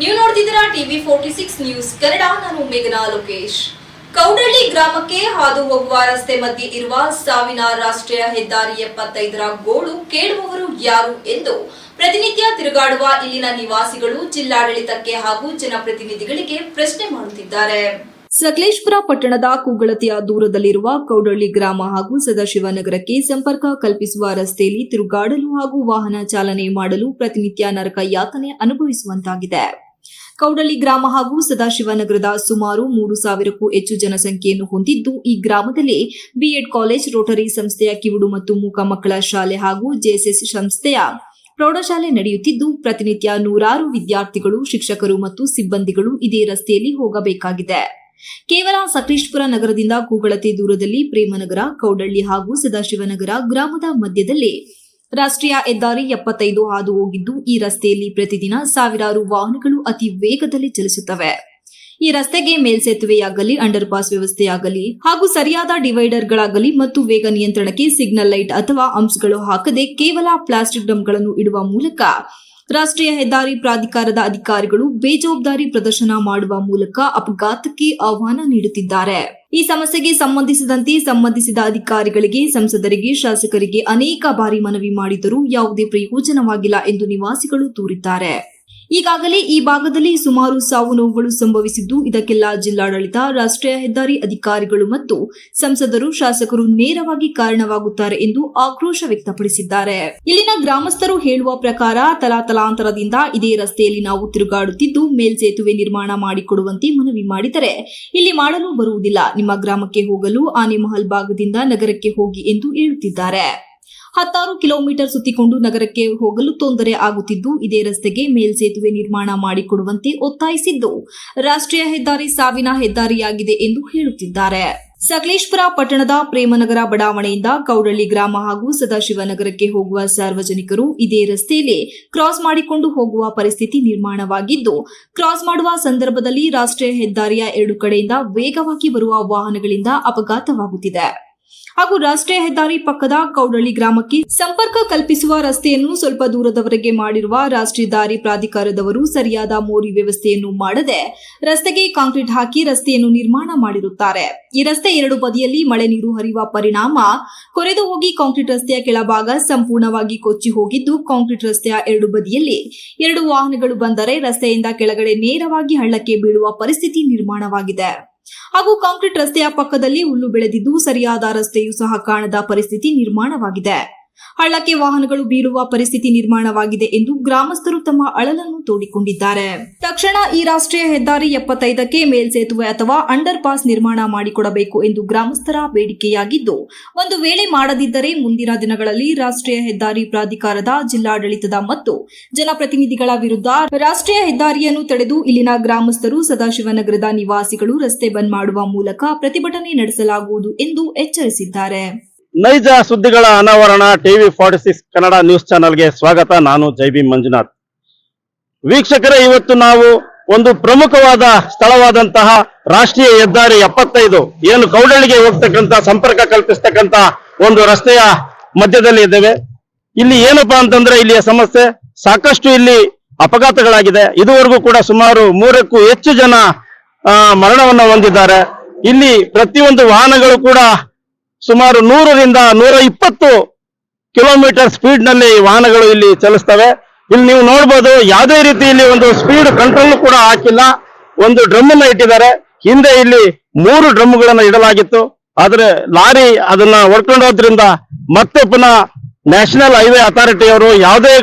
ನೀವು ನೋಡ್ತಿದ್ದೀರಾ TV forty six news Kannada, ನಾನು ಮೇಘನಾ ಲೋಕೇಶ್. ಕೌಡಳ್ಳಿ ಗ್ರಾಮಕ್ಕೆ ಹಾದು ಹೋಗುವ ರಸ್ತೆ ಮಧ್ಯೆ ಇರುವ ಸಾವಿನ ರಾಷ್ಟ್ರೀಯ ಹೆದ್ದಾರಿ ಎಪ್ಪತ್ತೈದರ ಗೋಳು ಕೇಳುವವರು ಯಾರು ಎಂದು ಪ್ರತಿನಿತ್ಯ ತಿರುಗಾಡುವ ಇಲ್ಲಿನ ನಿವಾಸಿಗಳು, ಜಿಲ್ಲಾಡಳಿತಕ್ಕೆ ಹಾಗೂ ಜನಪ್ರತಿನಿಧಿಗಳಿಗೆ ಪ್ರಶ್ನೆ ಮಾಡುತ್ತಿದ್ದಾರೆ. ಸಕಲೇಶ್ಪುರ ಪಟ್ಟಣದ ಕೂಗಳತೆಯ ದೂರದಲ್ಲಿರುವ ಕೌಡಳ್ಳಿ ಗ್ರಾಮ ಹಾಗೂ ಸದಾಶಿವನಗರಕ್ಕೆ ಸಂಪರ್ಕ ಕಲ್ಪಿಸುವ ರಸ್ತೆಯಲ್ಲಿ ತಿರುಗಾಡಲು ಹಾಗೂ ವಾಹನ ಚಾಲನೆ ಮಾಡಲು ಪ್ರತಿನಿತ್ಯ ನರಕ ಯಾತನೆ ಅನುಭವಿಸುವಂತಾಗಿದೆ. ಕೌಡಳ್ಳಿ ಗ್ರಾಮ ಹಾಗೂ ಸದಾಶಿವನಗರದ ಸುಮಾರು ಮೂರು ಸಾವಿರಕ್ಕೂ ಹೆಚ್ಚು ಜನಸಂಖ್ಯೆಯನ್ನು ಹೊಂದಿದ್ದು, ಈ ಗ್ರಾಮದಲ್ಲಿ ಬಿಎಡ್ ಕಾಲೇಜ್, ರೋಟರಿ ಸಂಸ್ಥೆಯ ಕಿವುಡು ಮತ್ತು ಮೂಕ ಮಕ್ಕಳ ಶಾಲೆ ಹಾಗೂ ಜೆಎಸ್ಎಸ್ ಸಂಸ್ಥೆಯ ಪ್ರೌಢಶಾಲೆ ನಡೆಯುತ್ತಿದ್ದು, ಪ್ರತಿನಿತ್ಯ ನೂರಾರು ವಿದ್ಯಾರ್ಥಿಗಳು, ಶಿಕ್ಷಕರು ಮತ್ತು ಸಿಬ್ಬಂದಿಗಳು ಇದೇ ರಸ್ತೆಯಲ್ಲಿ ಹೋಗಬೇಕಾಗಿದೆ. ಕೇವಲ ಸಕಲೇಶ್ಪುರ ನಗರದಿಂದ ಕೂಗಳತೆ ದೂರದಲ್ಲಿ ಪ್ರೇಮನಗರ, ಕೌಡಳ್ಳಿ ಹಾಗೂ ಸದಾಶಿವನಗರ ಗ್ರಾಮದ ಮಧ್ಯದಲ್ಲಿ ರಾಷ್ಟ್ರೀಯ ಹೆದ್ದಾರಿ ಎಪ್ಪತ್ತೈದು ಹಾದು ಹೋಗಿದ್ದು ಈ ರಸ್ತೆಯಲ್ಲಿ ಪ್ರತಿದಿನ ಸಾವಿರಾರು ವಾಹನಗಳು ಅತಿ ವೇಗದಲ್ಲಿ ಚಲಿಸುತ್ತವೆ. ಈ ರಸ್ತೆಗೆ ಮೇಲ್ಸೇತುವೆಯಾಗಲಿ ಅಂಡರ್ ಪಾಸ್ ವ್ಯವಸ್ಥೆಯಾಗಲಿ ಹಾಗೂ ಸರಿಯಾದ ಡಿವೈಡರ್ಗಳಾಗಲಿ ಮತ್ತು ವೇಗ ನಿಯಂತ್ರಣಕ್ಕೆ ಸಿಗ್ನಲ್ ಲೈಟ್ ಅಥವಾ ಅಂಪ್ಸ್ಗಳು ಹಾಕದೆ ಕೇವಲ ಪ್ಲಾಸ್ಟಿಕ್ ಡ್ರಮ್ಗಳನ್ನು ಇಡುವ ಮೂಲಕ ರಾಷ್ಟ್ರೀಯ ಹೆದ್ದಾರಿ ಪ್ರಾಧಿಕಾರದ ಅಧಿಕಾರಿಗಳು ಬೇಜವಾಬ್ದಾರಿ ಪ್ರದರ್ಶನ ಮಾಡುವ ಮೂಲಕ ಅಪಘಾತಕ್ಕೆ ಆಹ್ವಾನ ನೀಡುತ್ತಿದ್ದಾರೆ. ಈ ಸಮಸ್ಯೆಗೆ ಸಂಬಂಧಿಸಿದಂತೆ ಸಂಬಂಧಿಸಿದ ಅಧಿಕಾರಿಗಳಿಗೆ, ಸಂಸದರಿಗೆ, ಶಾಸಕರಿಗೆ ಅನೇಕ ಬಾರಿ ಮನವಿ ಮಾಡಿದರೂ ಯಾವುದೇ ಪ್ರಯೋಜನವಾಗಿಲ್ಲ ಎಂದು ನಿವಾಸಿಗಳು ದೂರಿದ್ದಾರೆ. ಈಗಾಗಲೇ ಈ ಭಾಗದಲ್ಲಿ ಸುಮಾರು ಸಾವು ನೋವುಗಳು ಸಂಭವಿಸಿದ್ದು, ಇದಕ್ಕೆಲ್ಲ ಜಿಲ್ಲಾಡಳಿತ, ರಾಷ್ಟ್ರೀಯ ಹೆದ್ದಾರಿ ಅಧಿಕಾರಿಗಳು ಮತ್ತು ಸಂಸದರು, ಶಾಸಕರು ನೇರವಾಗಿ ಕಾರಣವಾಗುತ್ತಾರೆ ಎಂದು ಆಕ್ರೋಶ ವ್ಯಕ್ತಪಡಿಸಿದ್ದಾರೆ. ಇಲ್ಲಿನ ಗ್ರಾಮಸ್ಥರು ಹೇಳುವ ಪ್ರಕಾರ, ತಲಾತಲಾಂತರದಿಂದ ಇದೇ ರಸ್ತೆಯಲ್ಲಿ ನಾವು ತಿರುಗಾಡುತ್ತಿದ್ದು, ಮೇಲ್ಸೇತುವೆ ನಿರ್ಮಾಣ ಮಾಡಿಕೊಡುವಂತೆ ಮನವಿ ಮಾಡಿದರೆ ಇಲ್ಲಿ ಮಾಡಲು ಬರುವುದಿಲ್ಲ. ನಿಮ್ಮ ಗ್ರಾಮಕ್ಕೆ ಹೋಗಲು ಆನೆಮಹಲ್ ಭಾಗದಿಂದ ನಗರಕ್ಕೆ ಹೋಗಿ ಎಂದು ಹೇಳುತ್ತಿದ್ದಾರೆ. ಹತ್ತಾರು ಕಿಲೋಮೀಟರ್ ಸುತ್ತಿಕೊಂಡು ನಗರಕ್ಕೆ ಹೋಗಲು ತೊಂದರೆ ಆಗುತ್ತಿದ್ದು, ಇದೇ ರಸ್ತೆಗೆ ಮೇಲ್ಸೇತುವೆ ನಿರ್ಮಾಣ ಮಾಡಿಕೊಡುವಂತೆ ಒತ್ತಾಯಿಸಿದ್ದು. ರಾಷ್ಟ್ರೀಯ ಹೆದ್ದಾರಿ ಸಾವಿನ ಹೆದ್ದಾರಿಯಾಗಿದೆ ಎಂದು ಹೇಳುತ್ತಿದ್ದಾರೆ. ಸಕಲೇಶ್ಪುರ ಪಟ್ಟಣದ ಪ್ರೇಮನಗರ ಬಡಾವಣೆಯಿಂದ ಕೌಡಳ್ಳಿ ಗ್ರಾಮ ಹಾಗೂ ಸದಾಶಿವನಗರಕ್ಕೆ ಹೋಗುವ ಸಾರ್ವಜನಿಕರು ಇದೇ ರಸ್ತೆಯಲ್ಲಿ ಕ್ರಾಸ್ ಮಾಡಿಕೊಂಡು ಹೋಗುವ ಪರಿಸ್ಥಿತಿ ನಿರ್ಮಾಣವಾಗಿದ್ದು, ಕ್ರಾಸ್ ಮಾಡುವ ಸಂದರ್ಭದಲ್ಲಿ ರಾಷ್ಟ್ರೀಯ ಹೆದ್ದಾರಿಯ ಎರಡು ಕಡೆಯಿಂದ ವೇಗವಾಗಿ ಬರುವ ವಾಹನಗಳಿಂದ ಅಪಘಾತವಾಗುತ್ತಿದೆ. ಹಾಗೂ ರಾಷ್ಟ್ರೀಯ ಹೆದ್ದಾರಿ ಪಕ್ಕದ ಕೌಡಳ್ಳಿ ಗ್ರಾಮಕ್ಕೆ ಸಂಪರ್ಕ ಕಲ್ಪಿಸುವ ರಸ್ತೆಯನ್ನು ಸ್ವಲ್ಪ ದೂರದವರೆಗೆ ಮಾಡಿರುವ ರಾಷ್ಟ್ರೀಯ ದಾರಿ ಪ್ರಾಧಿಕಾರದವರು ಸರಿಯಾದ ಮೋರಿ ವ್ಯವಸ್ಥೆಯನ್ನು ಮಾಡದೆ ರಸ್ತೆಗೆ ಕಾಂಕ್ರೀಟ್ ಹಾಕಿ ರಸ್ತೆಯನ್ನು ನಿರ್ಮಾಣ ಮಾಡಿರುತ್ತಾರೆ. ಈ ರಸ್ತೆ ಎರಡು ಬದಿಯಲ್ಲಿ ಮಳೆ ನೀರು ಹರಿಯುವ ಪರಿಣಾಮ ಕೊರೆದು ಹೋಗಿ ಕಾಂಕ್ರೀಟ್ ರಸ್ತೆಯ ಕೆಳಭಾಗ ಸಂಪೂರ್ಣವಾಗಿ ಕೊಚ್ಚಿ ಹೋಗಿದ್ದು, ಕಾಂಕ್ರೀಟ್ ರಸ್ತೆಯ ಎರಡು ಬದಿಯಲ್ಲಿ ಎರಡು ವಾಹನಗಳು ಬಂದರೆ ರಸ್ತೆಯಿಂದ ಕೆಳಗಡೆ ನೇರವಾಗಿ ಹಳ್ಳಕ್ಕೆ ಬೀಳುವ ಪರಿಸ್ಥಿತಿ ನಿರ್ಮಾಣವಾಗಿದೆ. ಹಾಗೂ ಕಾಂಕ್ರೀಟ್ ರಸ್ತೆಯ ಪಕ್ಕದಲ್ಲಿ ಹುಲ್ಲು ಬೆಳೆದಿದ್ದು ಸರಿಯಾದ ರಸ್ತೆಯೂ ಸಹ ಕಾಣದ ಪರಿಸ್ಥಿತಿ ನಿರ್ಮಾಣವಾಗಿದೆ. ಹಳ್ಳಕ್ಕೆ ವಾಹನಗಳು ಬೀಳುವ ಪರಿಸ್ಥಿತಿ ನಿರ್ಮಾಣವಾಗಿದೆ ಎಂದು ಗ್ರಾಮಸ್ಥರು ತಮ್ಮ ಅಳಲನ್ನು ತೋಡಿಕೊಂಡಿದ್ದಾರೆ. ತಕ್ಷಣ ಈ ರಾಷ್ಟ್ರೀಯ ಹೆದ್ದಾರಿ ಎಪ್ಪತ್ತೈದಕ್ಕೆ ಮೇಲ್ಸೇತುವೆ ಅಥವಾ ಅಂಡರ್ ಪಾಸ್ ನಿರ್ಮಾಣ ಮಾಡಿಕೊಡಬೇಕು ಎಂದು ಗ್ರಾಮಸ್ಥರ ಬೇಡಿಕೆಯಾಗಿದ್ದು, ಒಂದು ವೇಳೆ ಮಾಡದಿದ್ದರೆ ಮುಂದಿನ ದಿನಗಳಲ್ಲಿ ರಾಷ್ಟ್ರೀಯ ಹೆದ್ದಾರಿ ಪ್ರಾಧಿಕಾರದ ಜಿಲ್ಲಾಡಳಿತದ ಮತ್ತು ಜನಪ್ರತಿನಿಧಿಗಳ ವಿರುದ್ಧ ರಾಷ್ಟ್ರೀಯ ಹೆದ್ದಾರಿಯನ್ನು ತಡೆದು ಇಲ್ಲಿನ ಗ್ರಾಮಸ್ಥರು ಸದಾಶಿವನಗರದ ನಿವಾಸಿಗಳು ರಸ್ತೆ ಬಂದ್ ಮಾಡುವ ಮೂಲಕ ಪ್ರತಿಭಟನೆ ನಡೆಸಲಾಗುವುದು ಎಂದು ಎಚ್ಚರಿಸಿದ್ದಾರೆ. ನೈಜ ಸುದ್ದಿಗಳ ಅನಾವರಣ, TV forty six Kannada news ಚಾನೆಲ್ಗೆ ಸ್ವಾಗತ. ನಾನು ಜೈಬಿ ಮಂಜುನಾಥ್. ವೀಕ್ಷಕರೇ, ಇವತ್ತು ನಾವು ಒಂದು ಪ್ರಮುಖವಾದ ಸ್ಥಳವಾದಂತಹ ರಾಷ್ಟ್ರೀಯ ಹೆದ್ದಾರಿ ಎಪ್ಪತ್ತೈದು, ಏನು ಕೌಡಳಿಗೆ ಹೋಗ್ತಕ್ಕಂತ ಸಂಪರ್ಕ ಕಲ್ಪಿಸ್ತಕ್ಕಂತ ಒಂದು ರಸ್ತೆಯ ಮಧ್ಯದಲ್ಲಿ ಇದ್ದೇವೆ. ಇಲ್ಲಿ ಏನಪ್ಪಾ ಅಂತಂದ್ರೆ, ಇಲ್ಲಿಯ ಸಮಸ್ಯೆ ಸಾಕಷ್ಟು ಇಲ್ಲಿ ಅಪಘಾತಗಳಾಗಿದೆ. ಇದುವರೆಗೂ ಕೂಡ ಸುಮಾರು ಮೂರಕ್ಕೂ ಹೆಚ್ಚು ಜನ ಮರಣವನ್ನ ಹೊಂದಿದ್ದಾರೆ. ಇಲ್ಲಿ ಪ್ರತಿಯೊಂದು ವಾಹನಗಳು ಕೂಡ ಸುಮಾರು ನೂರರಿಂದ ನೂರ ಇಪ್ಪತ್ತು ಕಿಲೋಮೀಟರ್ ಸ್ಪೀಡ್ನಲ್ಲಿ ವಾಹನಗಳು ಇಲ್ಲಿ ಚಲಿಸ್ತವೆ. ಇಲ್ಲಿ ನೀವು ನೋಡ್ಬೋದು, ಯಾವುದೇ ರೀತಿ ಇಲ್ಲಿ ಒಂದು ಸ್ಪೀಡ್ ಕಂಟ್ರೋಲ್ ಕೂಡ ಹಾಕಿಲ್ಲ. ಒಂದು ಡ್ರಮ್ ಅನ್ನ ಇಟ್ಟಿದ್ದಾರೆ. ಹಿಂದೆ ಇಲ್ಲಿ ಮೂರು ಡ್ರಮ್ಗಳನ್ನ ಇಡಲಾಗಿತ್ತು. ಆದ್ರೆ ಲಾರಿ ಅದನ್ನ ಹೊಡ್ಕೊಂಡೋದ್ರಿಂದ ಮತ್ತೆ ಪುನಃ ನ್ಯಾಷನಲ್ ಹೈವೇ ಅಥಾರಿಟಿಯವರು ಯಾವುದೇ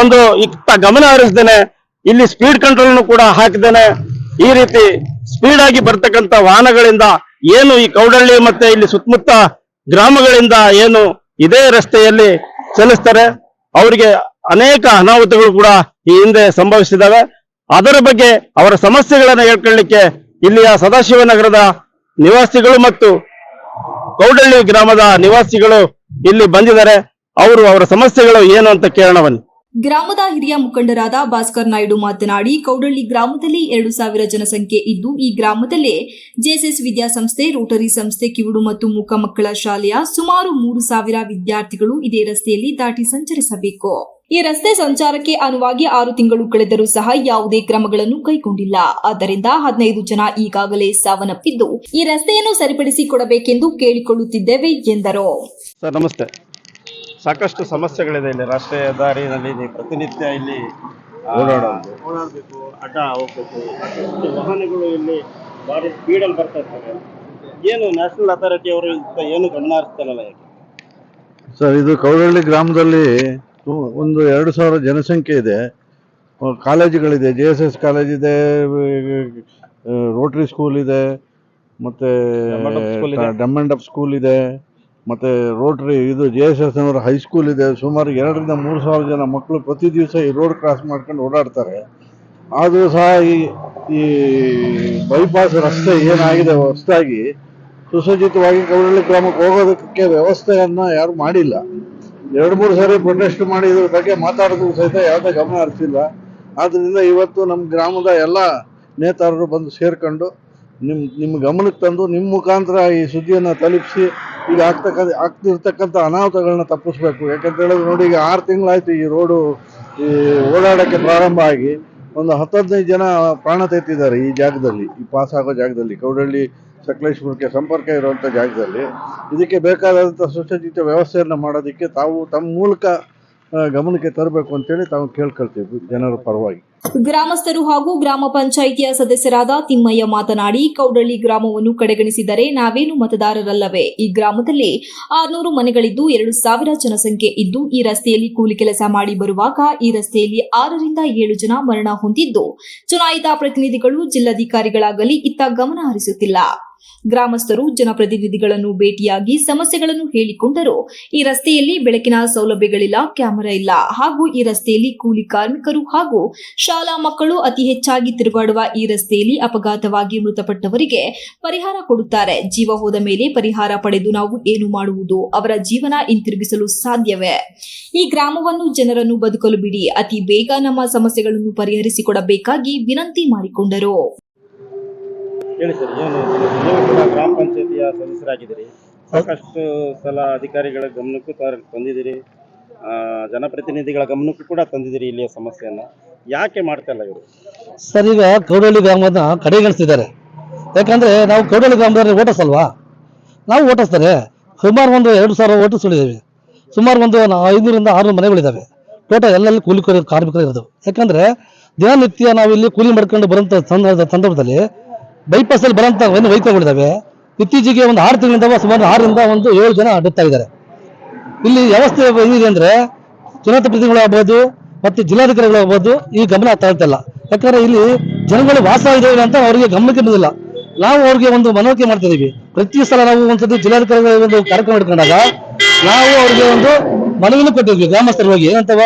ಒಂದು ಇತ್ತ ಗಮನ ಹರಿಸ್ದೇನೆ, ಇಲ್ಲಿ ಸ್ಪೀಡ್ ಕಂಟ್ರೋಲ್ ಕೂಡ ಹಾಕಿದ್ದೇನೆ. ಈ ರೀತಿ ಸ್ಪೀಡ್ ಆಗಿ ಬರ್ತಕ್ಕಂಥ ವಾಹನಗಳಿಂದ ಏನು ಈ ಕೌಡಳ್ಳಿ ಮತ್ತೆ ಇಲ್ಲಿ ಸುತ್ತಮುತ್ತ ಗ್ರಾಮಗಳಿಂದ ಏನು ಇದೇ ರಸ್ತೆಯಲ್ಲಿ ಚಲಿಸ್ತಾರೆ. ಅವರಿಗೆ ಅನೇಕ ಅನಾಹುತಗಳು ಕೂಡ ಈ ಹಿಂದೆ ಸಂಭವಿಸಿದಾವೆ ಅದರ ಬಗ್ಗೆ ಅವರ ಸಮಸ್ಯೆಗಳನ್ನು ಹೇಳ್ಕೊಳ್ಳಿಕ್ಕೆ ಇಲ್ಲಿಯ ಸದಾಶಿವನಗರದ ನಿವಾಸಿಗಳು ಮತ್ತು ಕೌಡಳ್ಳಿ ಗ್ರಾಮದ ನಿವಾಸಿಗಳು ಇಲ್ಲಿ ಬಂದಿದ್ದಾರೆ. ಅವರು ಅವರ ಸಮಸ್ಯೆಗಳು ಏನು ಅಂತ ಕೇಳೋಣ ಬನ್ನಿ. ಗ್ರಾಮದ ಹಿರಿಯ ಮುಖಂಡರಾದ ಭಾಸ್ಕರ್ ನಾಯ್ಡು ಮಾತನಾಡಿ, ಕೌಡಳ್ಳಿ ಗ್ರಾಮದಲ್ಲಿ ಎರಡು ಸಾವಿರ ಜನಸಂಖ್ಯೆ ಇದ್ದು, ಈ ಗ್ರಾಮದಲ್ಲೇ ಜೆಎಸ್ಎಸ್ ವಿದ್ಯಾಸಂಸ್ಥೆ, ರೋಟರಿ ಸಂಸ್ಥೆ, ಕಿವುಡು ಮತ್ತು ಮೂಕ ಮಕ್ಕಳ ಶಾಲೆಯ ಸುಮಾರು ಮೂರು ಸಾವಿರ ವಿದ್ಯಾರ್ಥಿಗಳು ಇದೇ ರಸ್ತೆಯಲ್ಲಿ ದಾಟಿ ಸಂಚರಿಸಬೇಕು. ಈ ರಸ್ತೆ ಸಂಚಾರಕ್ಕೆ ಅನುವಾಗಿ ಆರು ತಿಂಗಳು ಕಳೆದರೂ ಸಹ ಯಾವುದೇ ಕ್ರಮಗಳನ್ನು ಕೈಗೊಂಡಿಲ್ಲ. ಆದ್ದರಿಂದ ಹದಿನೈದು ಜನ ಈಗಾಗಲೇ ಸಾವನ್ನಪ್ಪಿದ್ದು, ಈ ರಸ್ತೆಯನ್ನು ಸರಿಪಡಿಸಿಕೊಡಬೇಕೆಂದು ಕೇಳಿಕೊಳ್ಳುತ್ತಿದ್ದೇವೆ ಎಂದರು. ಸಾಕಷ್ಟು ಸಮಸ್ಯೆಗಳಿದೆ ಇಲ್ಲಿ ರಾಷ್ಟ್ರೀಯ ಹೆದ್ದಾರಿನಲ್ಲಿ ನೀವು ಪ್ರತಿನಿತ್ಯ ಇಲ್ಲಿ ಓಡಾಡೋದು. ಓಡಾಡಬೇಕು ಅಡ್ಡ ಹೋಗ್ಬೇಕು ಸಾಕಷ್ಟು ವಾಹನಗಳು ಇಲ್ಲಿ ಭಾರಿ ಸ್ಪೀಡಲ್ಲಿ ಬರ್ತಾ ಇರ್ತಾರೆ ಏನು ನ್ಯಾಷನಲ್ ಅಥಾರಿಟಿ ಅವರು ಏನು ಗಮನ ಹರಿಸ್ತಾರಲ್ಲ ಯಾಕೆ? ಸರ್ ಇದು ಕೌರಳ್ಳಿ ಗ್ರಾಮದಲ್ಲಿ ಒಂದು ಎರಡು ಸಾವಿರ ಜನಸಂಖ್ಯೆ ಇದೆ. ಕಾಲೇಜುಗಳಿದೆ ಜೆ ಎಸ್ ಎಸ್ ಕಾಲೇಜ್ ಇದೆ ರೋಟ್ರಿ ಸ್ಕೂಲ್ ಇದೆ ಮತ್ತೆ ಡಮ್ಮಂಡಪ್ ಸ್ಕೂಲ್ ಇದೆ. ಮತ್ತೆ ರೋಟ್ರಿ ಇದು ಜೆ ಎಸ್ ಎಸ್ ಅವರ ಹೈಸ್ಕೂಲ್ ಇದೆ. ಸುಮಾರು ಎರಡರಿಂದ ಮೂರು ಸಾವಿರ ಜನ ಮಕ್ಕಳು ಪ್ರತಿ ದಿವಸ ಈ ರೋಡ್ ಕ್ರಾಸ್ ಮಾಡ್ಕೊಂಡು ಓಡಾಡ್ತಾರೆ. ಆದರೂ ಸಹ ಈ ಈ ಬೈಪಾಸ್ ರಸ್ತೆ ಏನಾಗಿದೆ ಹೊಸದಾಗಿ, ಸುಸಜ್ಜಿತವಾಗಿ ಕೌರಳ್ಳಿ ಗ್ರಾಮಕ್ಕೆ ಹೋಗೋದಕ್ಕೆ ವ್ಯವಸ್ಥೆಯನ್ನು ಯಾರು ಮಾಡಿಲ್ಲ. ಎರಡು ಮೂರು ಸಾರಿ ಪ್ರೊಟೆಸ್ಟ್ ಮಾಡಿ ಇದ್ರ ಬಗ್ಗೆ ಮಾತಾಡೋದು ಸಹಿತ ಯಾವುದೇ ಗಮನ ಹರಿಸಿಲ್ಲ. ಆದ್ದರಿಂದ ಇವತ್ತು ನಮ್ಮ ಗ್ರಾಮದ ಎಲ್ಲ ನೇತಾರರು ಬಂದು ಸೇರ್ಕೊಂಡು ನಿಮ್ಮ ನಿಮ್ಮ ಗಮನಕ್ಕೆ ತಂದು ನಿಮ್ಮ ಮುಖಾಂತರ ಈ ಸುದ್ದಿಯನ್ನು ತಲುಪಿಸಿ ಈಗ ಆಗ್ತಕ್ಕಂಥ ಆಗ್ತಿರ್ತಕ್ಕಂಥ ಅನಾಹುತಗಳನ್ನ ತಪ್ಪಿಸ್ಬೇಕು. ಯಾಕಂತ ಹೇಳಿದ್ರೆ ನೋಡಿ, ಈಗ ಆರು ತಿಂಗಳಾಯ್ತು ಈ ರೋಡು ಈ ಓಡಾಡೋಕ್ಕೆ ಪ್ರಾರಂಭ ಆಗಿ ಒಂದು ಹತ್ತು ಹದಿನೈದು ಜನ ಪ್ರಾಣ ತೆತ್ತಿದ್ದಾರೆ ಈ ಜಾಗದಲ್ಲಿ, ಈ ಪಾಸ್ ಆಗೋ ಜಾಗದಲ್ಲಿ. ಕೌಡಳ್ಳಿ, ಸಕಲೇಶ್ಪುರಕ್ಕೆ ಸಂಪರ್ಕ ಇರುವಂಥ ಜಾಗದಲ್ಲಿ. ಇದಕ್ಕೆ ಬೇಕಾದಂಥ ಸುಸಜ್ಜಿತ ವ್ಯವಸ್ಥೆಯನ್ನು ಮಾಡೋದಕ್ಕೆ ತಾವು ತಮ್ಮ ಮೂಲಕ ಗಮನಕ್ಕೆ ತರಬೇಕು ಅಂತೇಳಿ ತಾವು ಕೇಳ್ಕೊಳ್ತೀವಿ ಜನರ ಪರವಾಗಿ. ಗ್ರಾಮಸ್ಥರು ಹಾಗೂ ಗ್ರಾಮ ಪಂಚಾಯಿತಿಯ ಸದಸ್ಯರಾದ ತಿಮ್ಮಯ್ಯ ಮಾತನಾಡಿ, ಕೌಡಳ್ಳಿ ಗ್ರಾಮವನ್ನು ಕಡೆಗಣಿಸಿದರೆ ನಾವೇನು ಮತದಾರರಲ್ಲವೇ? ಈ ಗ್ರಾಮದಲ್ಲಿ ಆರ್ನೂರು ಮನೆಗಳಿದ್ದು ಎರಡು ಸಾವಿರ ಜನಸಂಖ್ಯೆ ಇದ್ದು, ಈ ರಸ್ತೆಯಲ್ಲಿ ಕೂಲಿ ಕೆಲಸ ಮಾಡಿ ಬರುವಾಗ ಈ ರಸ್ತೆಯಲ್ಲಿ ಆರರಿಂದ ಏಳು ಜನ ಮರಣ ಹೊಂದಿದ್ದು, ಚುನಾಯಿತ ಪ್ರತಿನಿಧಿಗಳು ಜಿಲ್ಲಾಧಿಕಾರಿಗಳಾಗಲಿ ಇತ್ತ ಗಮನ ಹರಿಸುತ್ತಿಲ್ಲ. ಗ್ರಾಮಸ್ಥರು ಜನಪ್ರತಿನಿಧಿಗಳನ್ನು ಭೇಟಿಯಾಗಿ ಸಮಸ್ಯೆಗಳನ್ನು ಹೇಳಿಕೊಂಡರು. ಈ ರಸ್ತೆಯಲ್ಲಿ ಬೆಳಕಿನ ಸೌಲಭ್ಯಗಳಿಲ್ಲ, ಕ್ಯಾಮೆರಾ ಇಲ್ಲ. ಹಾಗೂ ಈ ರಸ್ತೆಯಲ್ಲಿ ಕೂಲಿ ಕಾರ್ಮಿಕರು ಹಾಗೂ ಶಾಲಾ ಮಕ್ಕಳು ಅತಿ ಹೆಚ್ಚಾಗಿ ತಿರುಗಾಡುವ ಈ ರಸ್ತೆಯಲ್ಲಿ ಅಪಘಾತವಾಗಿ ಮೃತಪಟ್ಟವರಿಗೆ ಪರಿಹಾರ ಕೊಡುತ್ತಾರೆ. ಜೀವ ಹೋದ ಮೇಲೆ ಪರಿಹಾರ ಪಡೆದು ನಾವು ಏನು ಮಾಡುವುದು? ಅವರ ಜೀವನ ಹಿಂತಿರುಗಿಸಲು ಸಾಧ್ಯವೇ? ಈ ಗ್ರಾಮವನ್ನು ಜನರನ್ನು ಬದುಕಲು ಬಿಡಿ. ಅತಿ ಬೇಗ ನಮ್ಮ ಸಮಸ್ಯೆಗಳನ್ನು ಪರಿಹರಿಸಿಕೊಡಬೇಕಾಗಿ ವಿನಂತಿ ಮಾಡಿಕೊಂಡರು. ಹೇಳಿ ಸರ್ ಏನು ನೀವು ಕೂಡ ಗ್ರಾಮ ಪಂಚಾಯತಿಯ ಸದಸ್ಯರಾಗಿದ್ದೀರಿ. ಸಾಕಷ್ಟು ಸಲ ಅಧಿಕಾರಿಗಳ ಗಮನಕ್ಕೂ ತರ- ತಂದಿದ್ದೀರಿ. ಆ, ಜನಪ್ರತಿನಿಧಿಗಳ ಗಮನಕ್ಕೂ ಕೂಡ ತಂದಿದ್ದೀರಿ ಇಲ್ಲಿಯ ಸಮಸ್ಯೆಯನ್ನ. ಯಾಕೆ ಮಾಡ್ತಾ ಇಲ್ಲ ಇವರು? ಸರ್ ಈಗ ಕೌಡಳ್ಳಿ ಗ್ರಾಮದ ಕಡೆಗಣಿಸಿದ್ದಾರೆ ಯಾಕಂದ್ರೆ ನಾವು ಕೌಡಳ್ಳಿ ಗ್ರಾಮದಲ್ಲಿ ಓಟಸಲ್ವಾ ನಾವು ಓಟಿಸ್ತಾರೆ ಸುಮಾರು ಒಂದು ಎರಡು ಸಾವಿರ ಓಟಿಸ್ಗಳಿದ್ದಾವೆ ಸುಮಾರು ಒಂದು ನಾ- ಐನೂರಿಂದ ಆರುನೂರು ಮನೆಗಳಿದ್ದಾವೆ ಟೋಟಲ್ ಎಲ್ಲೆಲ್ಲಿ ಕೂಲಿ ಕಾರ್ಮಿಕರು ಇರೋದು. ಯಾಕಂದ್ರೆ ದಿನನಿತ್ಯ ನಾವು ಇಲ್ಲಿ ಕೂಲಿ ಮಾಡ್ಕೊಂಡು ಬರೋಂಥ ಸಂದರ್ಭ ಸಂದರ್ಭದಲ್ಲಿ ಬೈಪಾಸಲ್ಲಿ ಬರೋಂಥ ಏನು ವೆಹಿಕಲ್ಗಳಿದ್ದಾವೆ ಇತ್ತೀಚೆಗೆ ಒಂದು ಆರು ತಿಂಗಳಿಂದ ಸುಮಾರು ಆರರಿಂದ ಒಂದು ಏಳು ಜನ ಡೆತ್ ಆಗಿದ್ದಾರೆ ಇಲ್ಲಿ ವ್ಯವಸ್ಥೆ ಏನಿದೆ ಅಂದ್ರೆ ಚುನಾಯಿತ ಪ್ರತಿನಿಧಿಗಳಾಗ್ಬೋದು ಮತ್ತೆ ಜಿಲ್ಲಾಧಿಕಾರಿಗಳಾಗ್ಬೋದು ಈ ಗಮನ ತಗೊಳ್ತಿಲ್ಲ ಯಾಕಂದ್ರೆ ಇಲ್ಲಿ ಜನಗಳು ವಾಸ ಇದ್ದೇವೆ ಅಂತ ಅವರಿಗೆ ಗಮನಕ್ಕೆ ಬಂದಿಲ್ಲ. ನಾವು ಅವ್ರಿಗೆ ಒಂದು ಮನವರಿಕೆ ಮಾಡ್ತಿದೀವಿ ಪ್ರತಿ ಸಲ ನಾವು ಒಂದ್ಸತಿ ಜಿಲ್ಲಾಧಿಕಾರಿಗಳ ಒಂದು ಕಾರ್ಯಕ್ರಮ ಇಟ್ಕೊಂಡಾಗ ನಾವು ಅವ್ರಿಗೆ ಒಂದು ಮನವಿನೂ ಕೊಟ್ಟಿದ್ವಿ ಗ್ರಾಮಸ್ಥರು ಹೋಗಿ. ಏನಂತವ?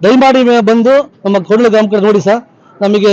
ದಯಮಾಡಿ ಬಂದು ನಮ್ಮ ಕೊಡಲು ಗ್ರಾಮ ನೋಡಿ ಸರ್. ನಮಗೆ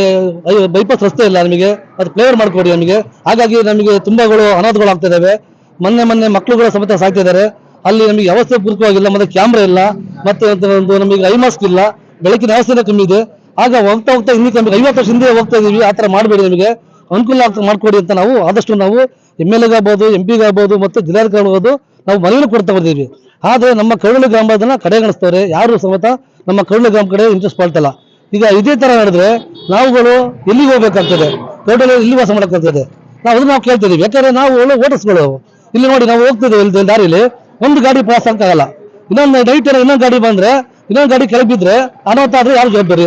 ಬೈಪಾಸ್ ರಸ್ತೆ ಇಲ್ಲ ನಮಗೆ. ಅದು ಫ್ಲೇವರ್ ಮಾಡಿಕೊಡಿ ನಮಗೆ. ಹಾಗಾಗಿ ನಮಗೆ ತುಂಬಾಗಳು ಅನಾಥಗಳು ಆಗ್ತಾ ಇದಾವೆ ಮೊನ್ನೆ ಮೊನ್ನೆ ಮಕ್ಕಳುಗಳ ಸಮೇತ ಸಾಯ್ತಾ ಇದ್ದಾರೆ. ಅಲ್ಲಿ ನಮಗೆ ವ್ಯವಸ್ಥೆ ಪೂರ್ವಕವಾಗಿಲ್ಲ ಮತ್ತೆ ಕ್ಯಾಮ್ರಾ ಇಲ್ಲ, ಮತ್ತೆ ಒಂದು- ನಮಗೆ ಐ ಮಾಸ್ಕ್ ಇಲ್ಲ. ಬೆಳಕಿನ ವ್ಯವಸ್ಥೆ ಕಮ್ಮಿ ಇದೆ. ಆಗ ಹೋಗ್ತಾ ಹೋಗ್ತಾ ಇನ್ನೂ ಕಮ್ಮಿ, ಐವತ್ತು ವರ್ಷ ಹಿಂದೆ ಹೋಗ್ತಾ ಇದೀವಿ. ಆ ಥರ ಮಾಡಬೇಡಿ ನಮಗೆ. ಅನುಕೂಲ ಆಗ್ತಾ ಮಾಡಿಕೊಡಿ ಅಂತ ನಾವು ಆದಷ್ಟು ನಾವು ಎಂ ಎಲ್ ಎಗಾಗ್ಬೋದು ಎಂ ಪಿಗಾಗ್ಬೋದು ಮತ್ತು ಜಿಲ್ಲಾಧಿಕಾರಿ ಆಗ್ಬೋದು, ನಾವು ಮನೆಯನ್ನು ಕೊಡ್ತಾ ಬರ್ತೀವಿ ಆದರೆ ನಮ್ಮ ಕರುಳು ಗ್ರಾಮದನ್ನ ಕಡೆಗಣಿಸ್ತವ್ರೆ. ಯಾರು ಸಮೇತ ನಮ್ಮ ಕರುಳು ಗ್ರಾಮ ಕಡೆ ಇಂಟ್ರೆಸ್ಟ್ ಮಾಡ್ತಲ್ಲ ಈಗ ಇದೇ ತರ ನಡೆದ್ರೆ ನಾವುಗಳು ಎಲ್ಲಿಗೆ ಹೋಗ್ಬೇಕಾಗ್ತದೆ? ಟೋಟಲ್ ಇಲ್ಲಿ ವಾಸ ಮಾಡಕ್ಕಾಗ್ತದೆ ನಾವು ಅದನ್ನ ನಾವು ಕೇಳ್ತಿದೀವಿ ಯಾಕಂದ್ರೆ ನಾವು ಒಳ್ಳೆ ಓಟರ್ಸ್ಗಳು. ಇಲ್ಲಿ ನೋಡಿ ನಾವು ಹೋಗ್ತಿದ್ದೇವೆ ಇಲ್ಲಿ ದಾರಿಲಿ. ಒಂದು ಗಾಡಿ ಪಾಸ್ ಆಗಲ್ಲ. ಇನ್ನೊಂದು ನೈಟ್ ಇನ್ನೊಂದು ಗಾಡಿ ಬಂದ್ರೆ, ಇನ್ನೊಂದು ಗಾಡಿ ಕೆಳಗೆ ಬಿದ್ರೆ, ಅನಾಹುತ ಆದ್ರೆ ಯಾರು ಜವಾಬ್ದಾರಿ?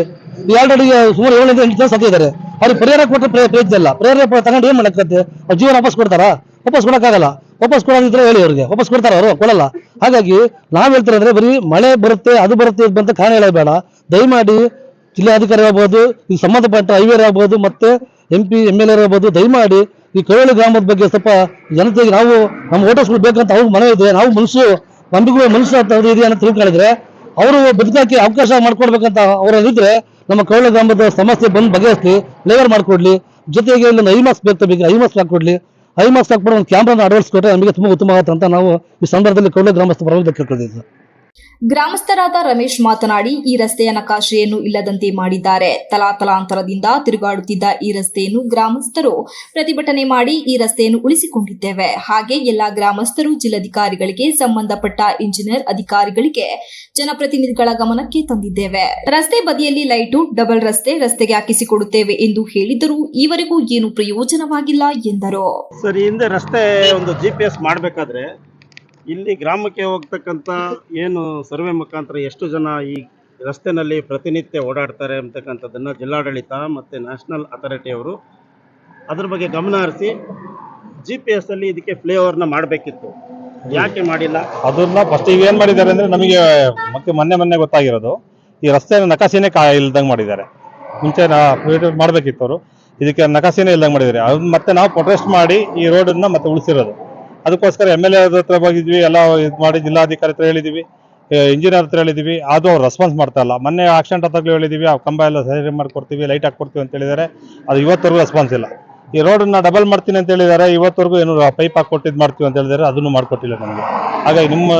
ಈ ಆಲ್ರೆಡಿ ಸುಮಾರು ಏಳರಿಂದ ಎಂಟು ಜನ ಸತ್ತಿದ್ದಾರೆ ಅವ್ರಿಗೆ ಪರಿಹಾರ ಕೊಟ್ಟರೆ ಪ್ರಯ- ಪ್ರಯತ್ನ ಇಲ್ಲ. ಪರಿಹಾರ ಪ- ತಗೊಂಡು ಏನ್ ಮಾಡಕ್ಕೆ ಅವ್ರ ಜೀವನ ವಾಪಸ್ ಕೊಡ್ತಾರಾ? ವಾಪಸ್ ಕೊಡಕ್ಕಾಗಲ್ಲ ವಾಪಸ್ ಕೊಡೋದಿದ್ರೆ ಹೇಳಿ ಅವ್ರಿಗೆ. ವಾಪಸ್ ಕೊಡ್ತಾರ ಅವರು? ಕೊಡಲ್ಲ. ಹಾಗಾಗಿ ನಾವ್ ಹೇಳ್ತಾರೆ ಅಂದ್ರೆ ಬರೀ ಮಳೆ ಬರುತ್ತೆ, ಅದು ಬರುತ್ತೆ ಇದು ಬಂತ ಕಾರಣ ಹೇಳಬೇಡ ದಯಮಾಡಿ ಜಿಲ್ಲಾಧಿಕಾರಿ ಆಗ್ಬೋದು, ಈ ಸಂಬಂಧಪಟ್ಟ ಐವೇರ್ ಆಗ್ಬೋದು, ಮತ್ತೆ M P M L A ಆಗ್ಬೋದು, ದಯಮಾಡಿ ಈ ಕೋಳಿ ಗ್ರಾಮದ ಬಗ್ಗೆ ಸ್ವಲ್ಪ ಜನತೆಗೆ ನಾವು ನಮ್ಮ ಓಟರ್ಸ್ಗಳು ಬೇಕಂತ ಅವ್ರಿಗೆ ಮನವಿ ಇದೆ. ನಾವು ಮನುಷ್ಯರು ನಮಗೂ ಮನುಷ್ಯ ಅಂತ ಅವ್ರು ಇದೆ ಅಂತ ತಿಳ್ಕೊಂಡಿದ್ರೆ, ಅವರು ಬದುಕಕ್ಕೆ ಅವಕಾಶ ಮಾಡ್ಕೊಡ್ಬೇಕಂತ ಇದ್ದರೆ ನಮ್ಮ ಕೌಳ ಗ್ರಾಮದ ಸಮಸ್ಯೆ ಬಂದು ಬಗೆಹರಿಸಿ ಲೇವರ್ ಮಾಡ್ಕೊಡ್ಲಿ. ಜೊತೆಗೆ ಇಲ್ಲೊಂದು ಮಾಸ್ಕ್ ಬೇಕು ಬೇಕು ಐ ಮಾಸ್ಕ್ ಹಾಕೊಡ್ಲಿ ಐ ಮಾಸ್ಕ್ ಹಾಕ್ಬಿಟ್ಟು ಒಂದು ಕ್ಯಾಮ್ರಾನ ಅಳವಡಿಸ್ಕೊಟ್ರೆ ನಮಗೆ ತುಂಬಾ ಉತ್ತಮ ಅಂತ ನಾವು ಈ ಸಂದರ್ಭದಲ್ಲಿ ಕೌಳ ಗ್ರಾಮಸ್ಥರ ಪರವಾಗಿ ಗ್ರಾಮಸ್ಥರಾದ ರಮೇಶ್ ಮಾತನಾಡಿ, ಈ ರಸ್ತೆಯ ನಕಾಶೆಯನ್ನು ಇಲ್ಲದಂತೆ ಮಾಡಿದ್ದಾರೆ. ತಲಾತಲಾಂತರದಿಂದ ತಿರುಗಾಡುತ್ತಿದ್ದ ಈ ರಸ್ತೆಯನ್ನು ಗ್ರಾಮಸ್ಥರು ಪ್ರತಿಭಟನೆ ಮಾಡಿ ಈ ರಸ್ತೆಯನ್ನು ಉಳಿಸಿಕೊಂಡಿದ್ದೇವೆ. ಹಾಗೆ ಎಲ್ಲಾ ಗ್ರಾಮಸ್ಥರು, ಜಿಲ್ಲಾಧಿಕಾರಿಗಳಿಗೆ ಸಂಬಂಧಪಟ್ಟ ಇಂಜಿನಿಯರ್ ಅಧಿಕಾರಿಗಳಿಗೆ ಜನಪ್ರತಿನಿಧಿಗಳ ಗಮನಕ್ಕೆ ತಂದಿದ್ದೇವೆ. ರಸ್ತೆ ಬದಿಯಲ್ಲಿ ಲೈಟು, ಡಬಲ್ ರಸ್ತೆ ರಸ್ತೆಗೆ ಹಾಕಿಸಿಕೊಡುತ್ತೇವೆ ಎಂದು ಹೇಳಿದರೂ ಈವರೆಗೂ ಏನು ಪ್ರಯೋಜನವಾಗಿಲ್ಲ ಎಂದರು. ಸರ್ ಹಿಂದೆ ರಸ್ತೆ ಒಂದು ಜಿಪಿಎಸ್ ಮಾಡಬೇಕಾದ್ರೆ ಇಲ್ಲಿ ಗ್ರಾಮಕ್ಕೆ ಹೋಗ್ತಕ್ಕಂಥ ಏನು ಸರ್ವೆ ಮುಖಾಂತರ ಎಷ್ಟು ಜನ ಈ ರಸ್ತೆನಲ್ಲಿ ಪ್ರತಿನಿತ್ಯ ಓಡಾಡ್ತಾರೆ ಅಂತಕ್ಕಂಥದ್ದನ್ನು ಜಿಲ್ಲಾಡಳಿತ ಮತ್ತು ನ್ಯಾಷನಲ್ ಅಥಾರಿಟಿಯವರು ಅದ್ರ ಬಗ್ಗೆ ಗಮನ ಹರಿಸಿ ಜಿ ಪಿ ಎಸ್ ಅಲ್ಲಿ ಇದಕ್ಕೆ ಫ್ಲೇವರ್ನ ಮಾಡಬೇಕಿತ್ತು. ಯಾಕೆ ಮಾಡಿಲ್ಲ? ಅದನ್ನ ಫಸ್ಟ್ ಈಗ ಏನು ಮಾಡಿದ್ದಾರೆ ಅಂದ್ರೆ ನಮಗೆ ಮತ್ತೆ ಮೊನ್ನೆ ಮೊನ್ನೆ ಗೊತ್ತಾಗಿರೋದು. ಈ ರಸ್ತೆ ನಕಾಸೆನೇ ಕಾ ಇಲ್ದಂಗ್ ಮಾಡಿದ್ದಾರೆ. ಮುಂಚೆ ಮಾಡಬೇಕಿತ್ತು ಮಾಡ್ಬೇಕಿತ್ತು ಅವರು. ಇದಕ್ಕೆ ನಕಾಸೆನೇ ಇಲ್ದಂಗೆ ಮಾಡಿದ್ದಾರೆ. ಅದನ್ನ ಮತ್ತೆ ನಾವು ಪ್ರೊಟೆಸ್ಟ್ ಮಾಡಿ ಈ ರೋಡನ್ನು ಮತ್ತೆ ಉಳಿಸಿರೋದು. ಅದಕ್ಕೋಸ್ಕರ ಎಂ ಎಲ್ ಎ ಹತ್ರ ಹೋಗಿದ್ವಿ, ಎಲ್ಲ ಇದು ಮಾಡಿ ಜಿಲ್ಲಾಧಿಕಾರಿ ಹತ್ರ ಹೇಳಿದ್ವಿ. ಇಂಜಿನಿಯರ್ ಹತ್ರ ಹೇಳಿದ್ವಿ. ಅದು ಅವ್ರು ರೆಸ್ಪಾನ್ಸ್ ಮಾಡ್ತಾ ಇಲ್ಲ. ಮೊನ್ನೆ ಆಕ್ಸಿಡೆಂಟ್ ಹತ್ರಗಳು ಹೇಳಿದ್ವಿ, ಆ ಕಂಬ ಎಲ್ಲ ಸರಿ ಮಾಡ್ಕೊಡ್ತೀವಿ ಲೈಟ್ ಹಾಕ್ಕೊಡ್ತೀವಿ ಅಂತ ಹೇಳಿದ್ದಾರೆ. ಅದು ಇವತ್ತವರೆಗೂ ರೆಸ್ಪಾನ್ಸ್ ಇಲ್ಲ. ಈ ರೋಡನ್ನ ಡಬಲ್ ಮಾಡ್ತೀನಿ ಅಂತ ಹೇಳಿದ್ದಾರೆ ಇವತ್ತವರೆಗೂ ಏನು ಪೈಪ್ ಹಾಕೊಟ್ಟಿದ್ ಮಾಡ್ತೀವಿ ಅಂತ ಹೇಳಿದಾರೆ, ಅದನ್ನು ಮಾಡ್ಕೊಟ್ಟಿಲ್ಲ ನಮಗೆ. ಹಾಗಾಗಿ ನಿಮ್ಮ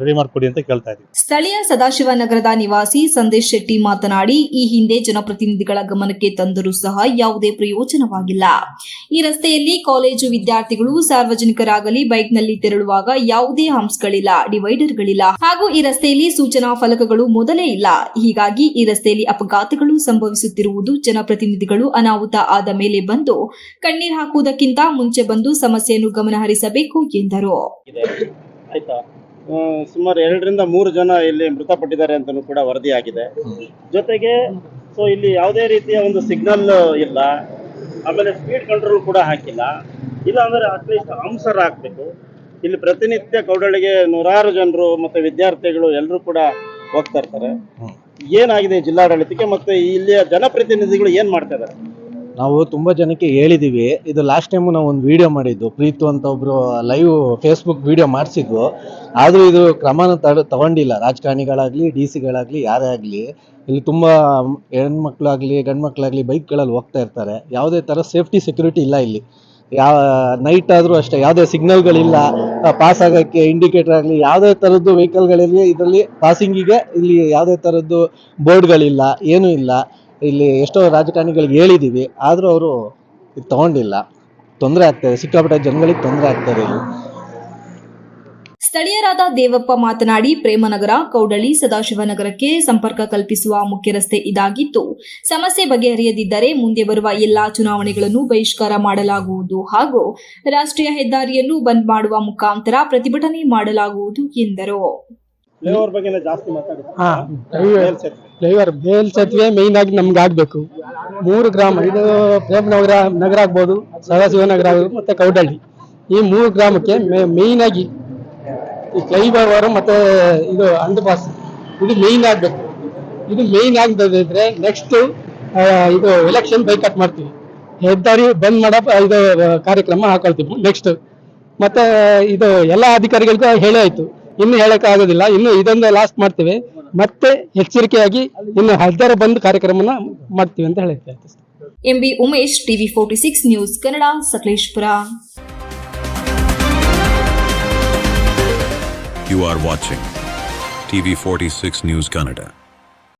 ರೆಡಿ ಮಾಡ್ಕೊಡಿ ಅಂತ ಕೇಳ್ತಾ ಇದ್ದೀವಿ. ಸ್ಥಳೀಯ ಸದಾಶಿವನಗರದ ನಿವಾಸಿ ಸಂದೇಶ್ ಶೆಟ್ಟಿ ಮಾತನಾಡಿ, ಈ ಹಿಂದೆ ಜನಪ್ರತಿನಿಧಿಗಳ ಗಮನಕ್ಕೆ ತಂದರೂ ಸಹ ಯಾವುದೇ ಪ್ರಯೋಜನವಾಗಿಲ್ಲ. ಈ ರಸ್ತೆಯಲ್ಲಿ ಕಾಲೇಜು ವಿದ್ಯಾರ್ಥಿಗಳು ಸಾರ್ವಜನಿಕರಾಗಲಿ ಬೈಕ್ನಲ್ಲಿ ತೆರಳುವಾಗ ಯಾವುದೇ ಹಂಪ್ಸ್ಗಳಿಲ್ಲ, ಡಿವೈಡರ್ಗಳಿಲ್ಲ. ಹಾಗೂ ಈ ರಸ್ತೆಯಲ್ಲಿ ಸೂಚನಾ ಫಲಕಗಳು ಮೊದಲೇ ಇಲ್ಲ. ಹೀಗಾಗಿ ಈ ರಸ್ತೆಯಲ್ಲಿ ಅಪಘಾತಗಳು ಸಂಭವಿಸುತ್ತಿರುವುದು ಜನಪ್ರತಿನಿಧಿಗಳು ಅನಾಹುತ ಆದ ಮೇಲೆ ಬಂದು ಕಣ್ಣೀರ್ ಹಾಕುವುದಕ್ಕಿಂತ ಮುಂಚೆ ಬಂದು ಸಮಸ್ಯೆಯನ್ನು ಗಮನಹರಿಸಬೇಕು ಎಂದರು. ಆಯ್ತಾ? ಸುಮಾರು ಎರಡರಿಂದ ಮೂರು ಜನ ಇಲ್ಲಿ ಮೃತಪಟ್ಟಿದ್ದಾರೆ ಅಂತಲೂ ಕೂಡ ವರದಿಯಾಗಿದೆ. ಜೊತೆಗೆ ಸೊ ಇಲ್ಲಿ ಯಾವುದೇ ರೀತಿಯ ಒಂದು ಸಿಗ್ನಲ್ ಇಲ್ಲ. ಆಮೇಲೆ ಸ್ಪೀಡ್ ಕಂಟ್ರೋಲ್ ಕೂಡ ಹಾಕಿಲ್ಲ. ಇಲ್ಲ ಅಂದ್ರೆ ಅಟ್ಲೀಸ್ಟ್ ಅಂಸರ್ ಹಾಕಬೇಕು ಇಲ್ಲಿ ಪ್ರತಿನಿತ್ಯ ಕೌಡಳಿಗೆ ನೂರಾರು ಜನರು ಮತ್ತೆ ವಿದ್ಯಾರ್ಥಿಗಳು ಎಲ್ಲರೂ ಕೂಡ ಹೋಗ್ತಾ ಇರ್ತಾರೆ. ಏನಾಗಿದೆ ಜಿಲ್ಲಾಡಳಿತಕ್ಕೆ ಮತ್ತೆ ಇಲ್ಲಿಯ ಜನಪ್ರತಿನಿಧಿಗಳು ಏನ್ ಮಾಡ್ತಾ ಇದ್ದಾರೆ? ನಾವು ತುಂಬ ಜನಕ್ಕೆ ಹೇಳಿದ್ದೀವಿ ಇದು ಲಾಸ್ಟ್ ಟೈಮು ನಾವು ಒಂದು ವಿಡಿಯೋ ಮಾಡಿದ್ದು. ಪ್ರೀತು ಅಂತ ಒಬ್ರು ಲೈವ್ ಫೇಸ್ಬುಕ್ ವಿಡಿಯೋ ಮಾಡಿಸಿದ್ವು ಆದರೂ ಇದು ಕ್ರಮನ ತಗೊಂಡಿಲ್ಲ. ರಾಜಕಾರಣಿಗಳಾಗಲಿ ಡಿ ಸಿಗಳಾಗಲಿ ಯಾರೇ ಆಗಲಿ. ಇಲ್ಲಿ ತುಂಬ ಹೆಣ್ಮಕ್ಳಾಗಲಿ, ಗಂಡ್ಮಕ್ಳಾಗಲಿ, ಬೈಕ್ಗಳಲ್ಲಿ ಹೋಗ್ತಾ ಇರ್ತಾರೆ. ಯಾವುದೇ ಥರ ಸೇಫ್ಟಿ ಸೆಕ್ಯೂರಿಟಿ ಇಲ್ಲ ಇಲ್ಲಿ. ಯಾವ ನೈಟ್ ಆದರೂ ಅಷ್ಟೇ. ಯಾವುದೇ ಸಿಗ್ನಲ್ಗಳಿಲ್ಲ ಪಾಸ್ ಆಗೋಕ್ಕೆ ಇಂಡಿಕೇಟರ್ ಆಗಲಿ, ಯಾವುದೇ ಥರದ್ದು ವೆಹಿಕಲ್ಗಳಿರಲಿ ಇದರಲ್ಲಿ ಪಾಸಿಂಗಿಗೆ ಇಲ್ಲಿ ಯಾವುದೇ ಥರದ್ದು ಬೋರ್ಡ್ಗಳಿಲ್ಲ ಏನೂ ಇಲ್ಲ. ಇಲ್ಲಿ ಎಷ್ಟೋ ರಾಜಕಾರಣಿಗಳಿಗೆ ಹೇಳಿದ್ದೀವಿ ಆದರೂ ಅವರು ಇದು ತಗೊಂಡಿಲ್ಲ. ತೊಂದರೆ ಆಗ್ತದೆ ಸಿಕ್ಕಾಪಟ್ಟೆ ಜನಗಳಿಗೆ ತೊಂದರೆ ಆಗ್ತದೆ ಇಲ್ಲಿ. ಸ್ಥಳೀಯರಾದ ದೇವಪ್ಪ ಮಾತನಾಡಿ, ಪ್ರೇಮನಗರ ಕೌಡಳಿ ಸದಾಶಿವನಗರಕ್ಕೆ ಸಂಪರ್ಕ ಕಲ್ಪಿಸುವ ಮುಖ್ಯ ರಸ್ತೆ ಇದಾಗಿತ್ತು. ಸಮಸ್ಯೆ ಬಗೆಹರಿಯದಿದ್ದರೆ ಮುಂದೆ ಬರುವ ಎಲ್ಲಾ ಚುನಾವಣೆಗಳನ್ನು ಬಹಿಷ್ಕಾರ ಮಾಡಲಾಗುವುದು ಹಾಗೂ ರಾಷ್ಟ್ರೀಯ ಹೆದ್ದಾರಿಯನ್ನು ಬಂದ್ ಮಾಡುವ ಮುಖಾಂತರ ಪ್ರತಿಭಟನೆ ಮಾಡಲಾಗುವುದು ಎಂದರು. ಫ್ಲೇವರ್ ಬಗ್ಗೆ ಜಾಸ್ತಿ ಹಾ. ಫ್ಲೇವರ್ ಮೇಲ್ ಸೇತುವೆ ಮೇಯ್ನ್ ಆಗಿ ನಮ್ಗೆ ಆಗ್ಬೇಕು. ಮೂರು ಗ್ರಾಮ ಇದು ಪ್ರೇಮ ನಗರ ನಗರ ಆಗ್ಬೋದು ಸದಾಶಿವ ನಗರ ಆಗ್ಬೋದು ಮತ್ತೆ ಕೌಡಳ್ಳಿ. ಈ ಮೂರು ಗ್ರಾಮಕ್ಕೆ ಮೇಯ್ನ್ ಆಗಿ ಈ ಫ್ಲೈಓವರ್ ಮತ್ತೆ ಇದು ಅಂಡರ್ ಪಾಸ್ ಇದು ಮೇಯ್ನ್ ಆಗ್ಬೇಕು. ಇದು ಮೇಯ್ನ್ ಆಗದಿದ್ರೆ ನೆಕ್ಸ್ಟ್ ಇದು ಎಲೆಕ್ಷನ್ ಬೈಕಟ್ ಮಾಡ್ತೀವಿ. ಹೆದ್ದಾರಿ ಬಂದ್ ಮಾಡೋ ಇದು ಕಾರ್ಯಕ್ರಮ ಹಾಕೊಳ್ತೀವಿ ನೆಕ್ಸ್ಟ್ ಮತ್ತೆ ಇದು ಎಲ್ಲ ಅಧಿಕಾರಿಗಳಿಗೂ ಹೇಳೇ ಆಯ್ತು. ಇನ್ನು ಹೇಳಕ್ ಆಗೋದಿಲ್ಲ. ಇನ್ನು ಇದೊಂದು ಲಾಸ್ಟ್ ಮಾಡ್ತೀವಿ. ಮತ್ತೆ ಎಚ್ಚರಿಕೆಯಾಗಿ ಇನ್ನು ಹದ್ದಾರು ಬಂದ್ ಕಾರ್ಯಕ್ರಮನ ಮಾಡ್ತೀವಿ ಅಂತ ಹೇಳುತ್ತೆ M B Umesh TV forty six news Kannada Sakleshpur. You You are watching TV46 News Canada.